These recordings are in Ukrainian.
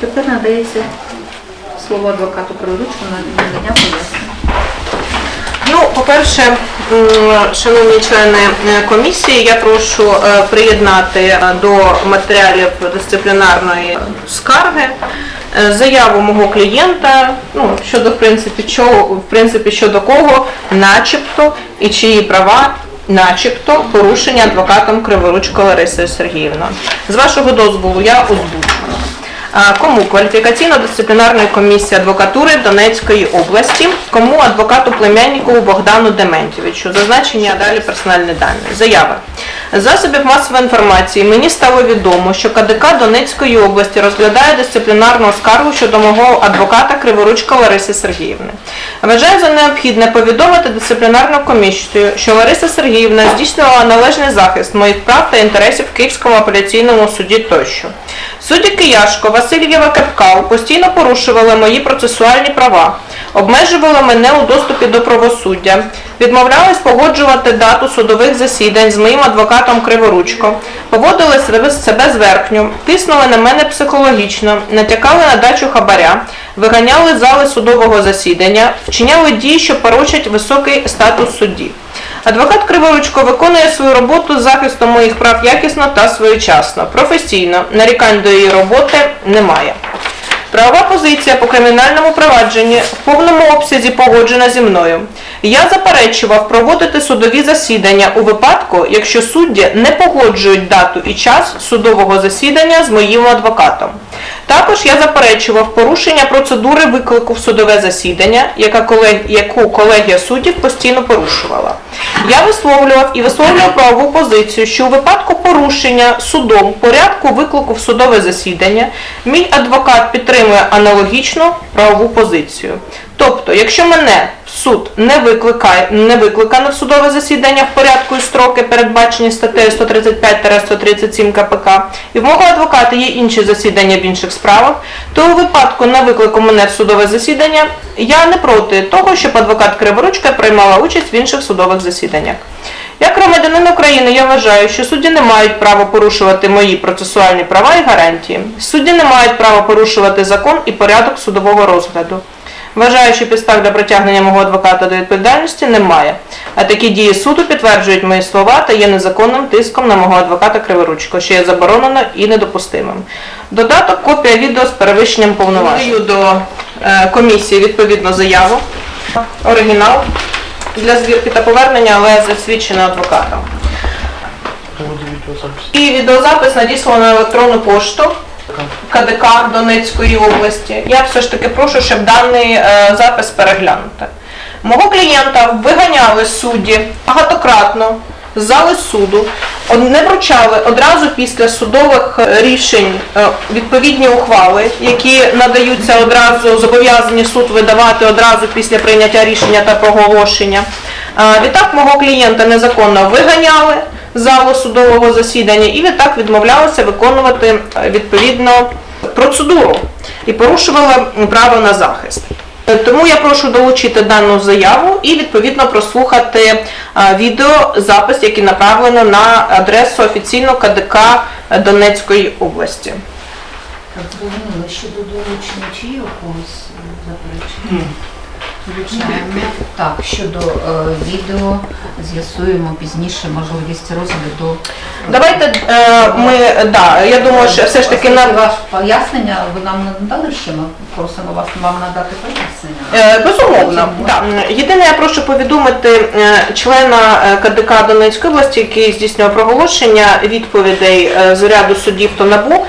Тепер надається слово адвокату Криводучку на надання пояснень. Ну, по-перше, шановні члени е, комісії, я прошу е, приєднати е, до матеріалів дисциплінарної скарги заяву мого клієнта, ну, щодо, в принципі, чого, в принципі, щодо кого, начебто, і чиї права начебто порушення адвокатом Криворучко Ларисою Сергіївною. З вашого дозволу я озвучу. Кому кваліфікаційно-дисциплінарної комісії адвокатури Донецької області, кому адвокату племянникову Богдану Дементьєвичу, зазначені а далі персональні дані. Заява. Засобів масової інформації мені стало відомо, що КДК Донецької області розглядає дисциплінарну скаргу щодо мого адвоката Криворучка Лариси Сергіївни. Вважаю за необхідне повідомити дисциплінарну комісію, що Лариса Сергіївна здійснювала належний захист моїх прав та інтересів в Київському апеляційному суді тощо. Судді Кияшко, Васильєва Капкал постійно порушували мої процесуальні права, обмежували мене у доступі до правосуддя, відмовлялись погоджувати дату судових засідань з моїм адвокатом Криворучко, поводили себе- зверхньо, тиснули на мене психологічно, натякали на дачу хабаря, виганяли зали судового засідання, вчиняли дії, що порочать високий статус судді. Адвокат Криворучко виконує свою роботу з захистом моїх прав якісно та своєчасно, професійно. Нарікань до її роботи немає. Правова позиція по кримінальному провадженні в повному обсязі погоджена зі мною. Я заперечував проводити судові засідання у випадку, якщо судді не погоджують дату і час судового засідання з моїм адвокатом. Також я заперечував порушення процедури виклику в судове засідання, яку колегія суддів постійно порушувала. Я висловлював і висловлював правову позицію, що у випадку порушення судом порядку виклику в судове засідання мій адвокат підтримує аналогічну правову позицію. Тобто, якщо мене суд не викликає, не викликано в судове засідання в порядку і строки, передбачені статтею 135-137 КПК, і в мого адвоката є інші засідання в інших справах, то у випадку не виклику мене в судове засідання я не проти того, щоб адвокат Криворучка приймала участь в інших судових засіданнях. Як громадянин України я вважаю, що судді не мають права порушувати мої процесуальні права і гарантії. Судді не мають права порушувати закон і порядок судового розгляду. Вважаю, що підстав для притягнення мого адвоката до відповідальності немає. А такі дії суду підтверджують мої слова та є незаконним тиском на мого адвоката Криворучко, що є заборонено і недопустимим. Додаток копія відео з перевищенням повноважень. Даю до е, комісії відповідну заяву, оригінал для звірки та повернення, але засвідчено адвокатом. І відеозапис надіслано на електронну пошту. КДК Донецької області. Я все ж таки прошу, щоб даний е, запис переглянути. Мого клієнта виганяли судді багатократно з зали суду, не вручали одразу після судових е, рішень е, відповідні ухвали, які надаються одразу, зобов'язані суд видавати одразу після прийняття рішення та проголошення. Відтак мого клієнта незаконно виганяли залу судового засідання і відтак відмовлялися виконувати е, відповідно процедуру і порушували право на захист. Е, Тому я прошу долучити дану заяву і відповідно прослухати е, відеозапис, який направлено на адресу офіційно КДК Донецької області. Так, зрозуміло, щодо долучення чи є у когось заперечення? Так, щодо е, відео з'ясуємо пізніше можливість розгляду. Давайте е, ми, да, я думаю, що все ж таки Оскільки на ваше пояснення, ви нам не надали ще, ми просимо вас вам надати пояснення. Е, Безумовно, так. Єдине, я прошу повідомити е, члена е, КДК Донецької області, який здійснював проголошення відповідей е, з ряду судів та НАБУ,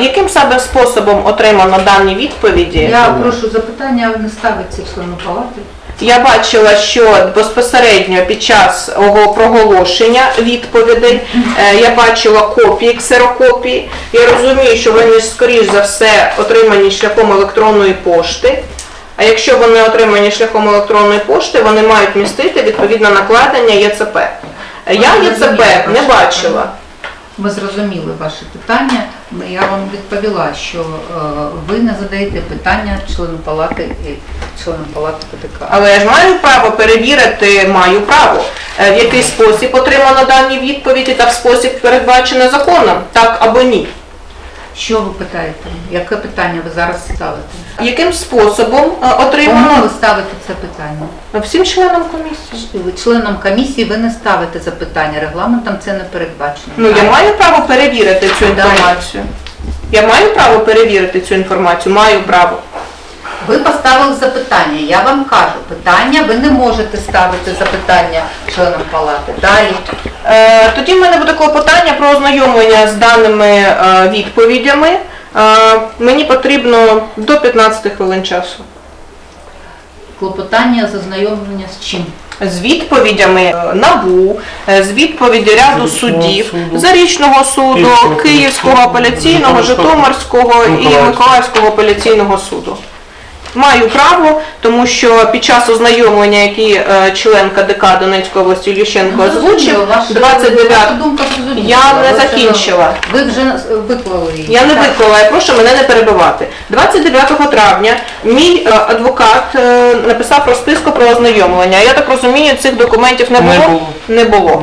яким саме способом отримано дані відповіді. Я прошу запитання не ставиться в члену палати. Я бачила, що безпосередньо під час ого проголошення відповідей е, я бачила копії, ксерокопії. Я розумію, що вони скоріш за все отримані шляхом електронної пошти. А якщо вони отримані шляхом електронної пошти, вони мають містити відповідне накладення ЄЦП. Е, Я ЄЦП не бачила. Ми зрозуміли ваше питання. Ми- Я вам відповіла, що е, ви не задаєте питання члену палати і членам палати ПТК. Але я ж маю право перевірити, маю право, е, в який спосіб отримано дані відповіді та в спосіб передбачено законом, так або ні. Що ви питаєте? Яке питання ви зараз ставите? Яким способом е, Кому отримано ви ставите це питання? всім членам комісії? Ви членам комісії ви не ставите запитання, регламентом це не передбачено. Ну я маю право перевірити цю інформацію. Я маю право перевірити цю інформацію, маю право. Ви поставили запитання. Я вам кажу, питання ви не можете ставити запитання членам палати. Далі. Е, Тоді в мене буде клопотання про ознайомлення з даними е, відповідями. Мені потрібно до 15 хвилин часу. Клопотання за знайомлення з чим? З відповідями е, НАБУ, е, з відповіді ряду судів суддів, Зарічного суду, Київського апеляційного, Житомирського, і. Миколаївського апеляційного суду. Маю право, тому що під час ознайомлення, який е, член КДК Донецької області Ющенко озвучив, Ну, 29 думка зрозуміла. Я не закінчила. Ви вже виклали її. Я не виклала, я прошу мене не перебивати. 29 травня мій е, адвокат е, написав розписку про ознайомлення. Я так розумію, цих документів не Не було. Не було.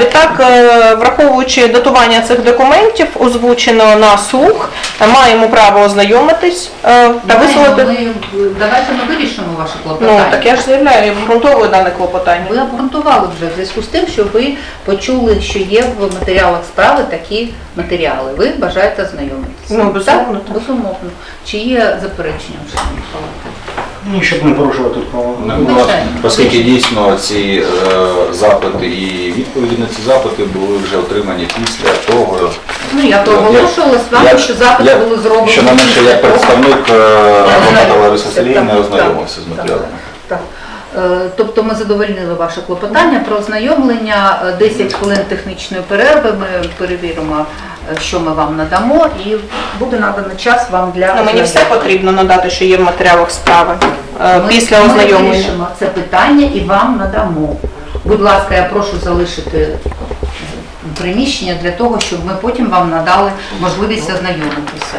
Відтак, е, враховуючи датування цих документів, озвучено на слух, е, маємо право ознайомитись е, та висловити. Давайте ми вирішимо ваше Ну клопотання. так я ж заявляю, я обґрунтовую дане клопотання. Ви обґрунтували вже в зв'язку з тим, що ви почули, що є в матеріалах справи такі матеріали. Ви бажаєте ознайомитися. Ну, безумовно, так. Безумовно. Чи є заперечення в шановній палати? Ні, щоб не порушувати право. Не Ну, звичайно. оскільки дійсно ці е, запити і відповіді на ці запити були вже отримані після того. Ну, я то оголошувала з вами, що запити я- були зроблені. Що на менше як представник е, Сергіївни так, ознайомився з так, матеріалами. Так. Е, Тобто ми задовольнили ваше клопотання про ознайомлення, Е, 10 хвилин технічної перерви, ми перевіримо, е, що ми вам надамо, і буде надано час вам для Ну, мені все потрібно надати, що є в матеріалах справи е, Ми- після Ми ознайомлення. вирішимо це питання і вам надамо. Будь ласка, я прошу залишити е, приміщення для того, щоб ми потім вам надали можливість ознайомитися.